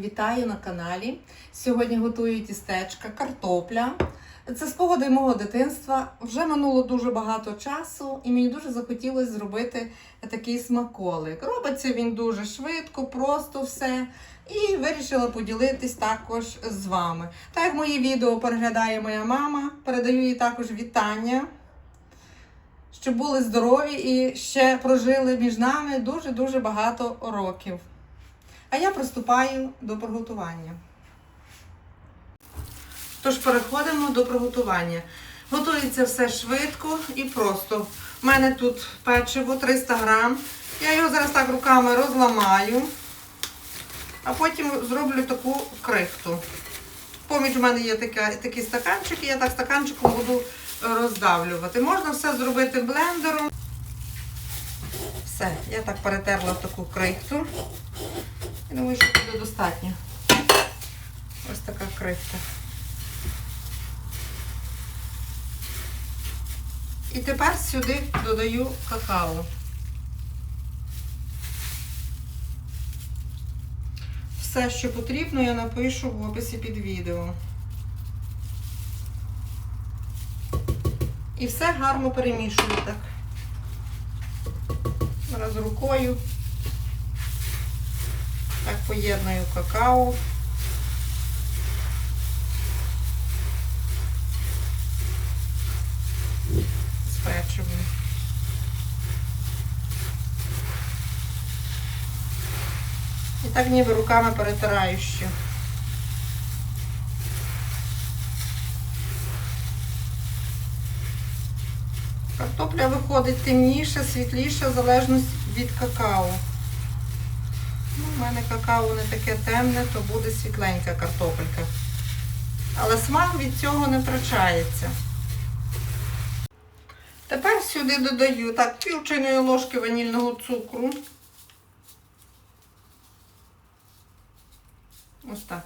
Вітаю на каналі. Сьогодні готую тістечка, картопля. Це спогади мого дитинства. Вже минуло дуже багато часу, і мені дуже захотілося зробити такий смаколик. Робиться він дуже швидко, просто все. І вирішила поділитись також з вами. Так як мої відео переглядає моя мама, передаю їй також вітання. Щоб були здорові і ще прожили між нами дуже-дуже багато років. А я приступаю до приготування. Тож переходимо до приготування. Готується все швидко і просто. У мене тут печиво 300 грам. Я його зараз так руками розламаю, а потім зроблю таку крихту. Поміж у мене є така, такі стаканчики, я так стаканчиком буду роздавлювати. Можна все зробити блендером. Все, я так перетерла таку крихту. Я думаю, що буде достатньо. Ось така крихта. І тепер сюди додаю какао. Все, що потрібно, я напишу в описі під відео. І все гарно перемішую так. Зараз рукою. Так поєдную какао. З. І так ніби руками перетираю ще. Картопля виходить темніша, світліша, в залежності від какао. Ну, У мене какао не таке темне, то буде світленька картопелька. Але смак від цього не втрачається. Тепер сюди додаю так, пів ложки ванільного цукру. Ось так.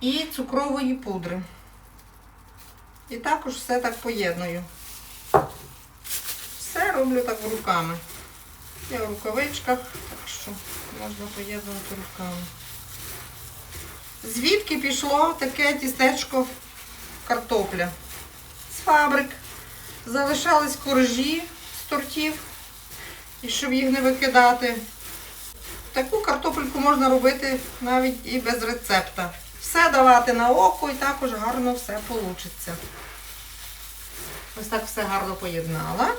І цукрової пудри. І також все так поєдную. Роблю так руками. Я в рукавичках, так що можна поєднувати руками. Звідки пішло таке тістечко картопля? З фабрик. Залишались коржі з тортів, і щоб їх не викидати. Таку картопельку можна робити навіть і без рецепта. Все давати на око і також гарно все вийде. Ось так все гарно поєднала.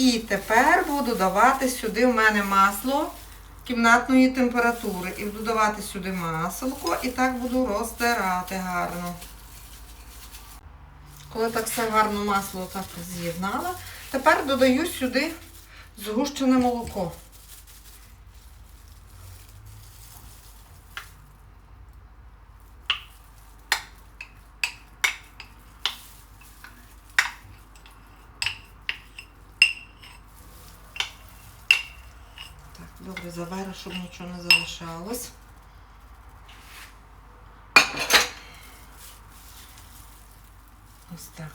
І тепер буду давати сюди в мене масло кімнатної температури. І буду давати сюди масло і так буду розтирати гарно. Коли так все гарно масло так з'єднала, тепер додаю сюди згущене молоко. Добре заверу, щоб нічого не залишалось. Ось так.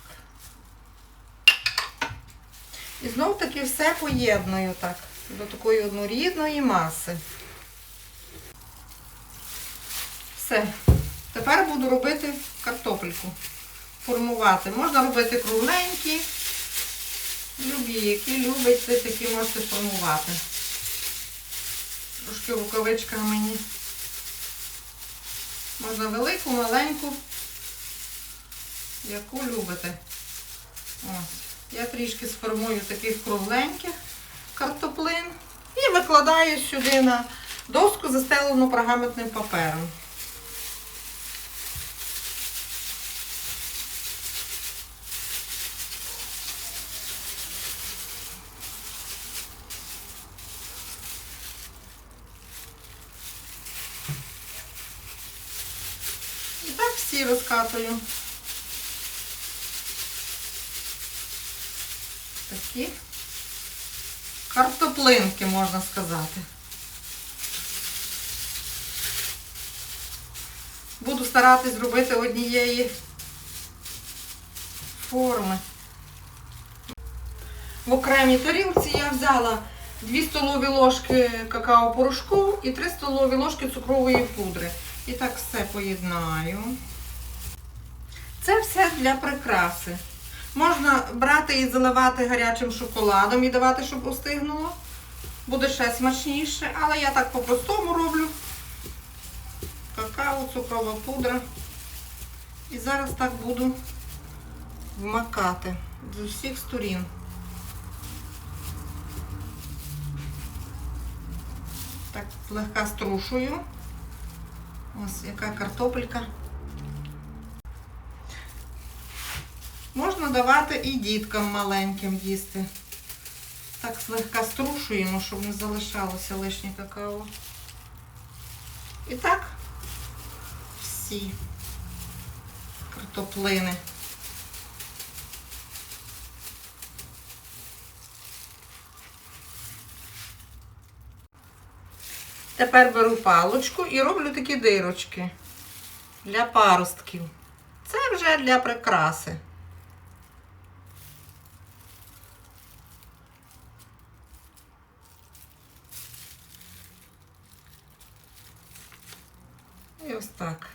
І знов таки все поєдную так, до такої однорідної маси. Все. Тепер буду робити картопельку. Формувати. Можна робити кругленькі. Любі, які любите, такі можете формувати. Трошки рукавичка мені. Можна велику, маленьку, яку любите. Ось. Я трішки сформую таких кругленьких картоплин і викладаю сюди на доску, застелену пергаментним папером. І так всі розкатую. Такі картоплинки, можна сказати. Буду старатись зробити однієї форми. В окремій тарілці я взяла 2 столові ложки какао-порошку і 3 столові ложки цукрової пудри. І так все поєднаю. Це все для прикраси. Можна брати і заливати гарячим шоколадом і давати, щоб остигнуло. Буде ще смачніше, але я так по-простому роблю. Какао, цукрова пудра. І зараз так буду вмакати з усіх сторін. Так, злегка струшую. Ось яка картопелька. Можна давати і діткам маленьким їсти. Так злегка струшуємо, щоб не залишалося лишнє какао. І так всі картоплини. Тепер беру палочку і роблю такі дирочки для паростків. Це вже для прикраси. Ось так.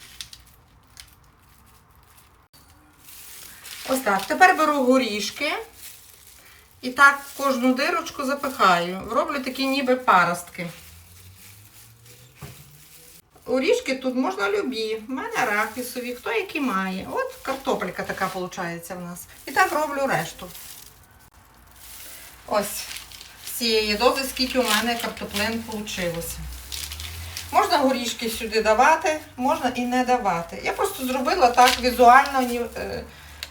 Ось так. Тепер беру горішки і так кожну дирочку запихаю. Роблю такі ніби паростки. Орішки тут можна любі. У мене арахісові, хто які має. От картопелька така виходить в нас. І так роблю решту. Ось з цієї дози, скільки у мене картоплин вийшло. Можна горішки сюди давати, можна і не давати. Я просто зробила так візуально, е,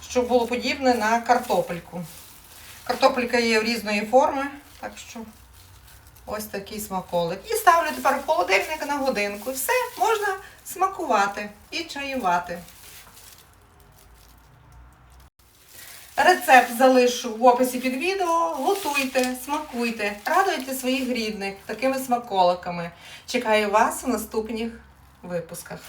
щоб було подібне на картопельку. Картопелька є різної форми, так що ось такий смаколик. І ставлю тепер в холодильник на годинку. Все, можна смакувати і чаювати. Рецепт залишу в описі під відео. Готуйте, смакуйте, радуйте своїх рідних такими смаколиками. Чекаю вас у наступних випусках.